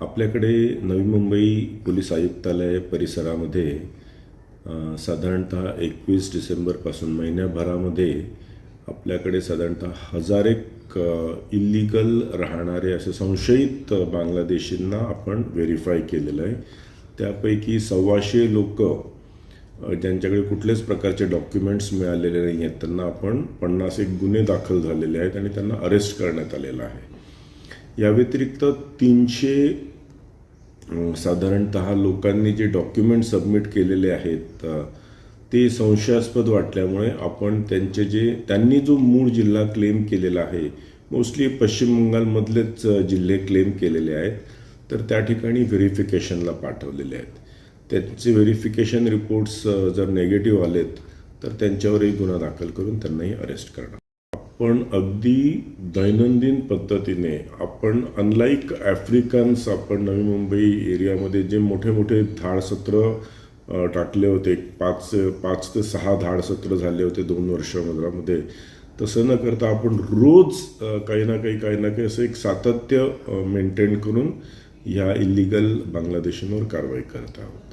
आपल्याकडे नवी मुंबई पोलीस आयुक्तालय परिसरामध्ये साधारणतः एकवीस डिसेंबरपासून महिन्याभरामध्ये आपल्याकडे साधारणतः हजार एक इल्लिगल राहणारे असे संशयित बांगलादेशींना आपण व्हेरीफाय केलेलं आहे. त्यापैकी सव्वाशे लोक ज्यांच्याकडे कुठल्याच प्रकारचे डॉक्युमेंट्स मिळालेले नाही आहेत त्यांना आपण पन्नास एक गुन्हे दाखल झालेले आहेत आणि त्यांना अरेस्ट करण्यात आलेलं आहे. या व्यतिरिक्त तीनशे साधारणतः लोकांनी जे डॉक्युमेंट सबमिट केलेले आहेत ते संशयास्पद वाटल्यामुळे आपण त्यांचे जे त्यांनी जो मूळ जिल्हा क्लेम केलेला आहे मोस्टली पश्चिम बंगालमधलेच जिल्हे क्लेम केलेले आहेत तर त्या ठिकाणी व्हेरिफिकेशनला पाठवलेले आहेत. त्यांचे व्हेरिफिकेशन रिपोर्ट्स जर निगेटिव्ह आलेत तर त्यांच्यावरही गुन्हा दाखल करून त्यांनाही अरेस्ट करणार. आपण अगदी दैनंदिन पद्धतीने आपण अनलाईक आफ्रिकन्स आपण नवी मुंबई एरियामध्ये जे मोठे मोठे धाडसत्र टाकले होते पाच पाच ते सहा धाडसत्र झाले होते दोन वर्षामध्ये तसं न करता आपण रोज काही ना काही काही ना काही असं एक सातत्य मेंटेन करून ह्या इलिगल बांगलादेशींवर कारवाई करत आहोत.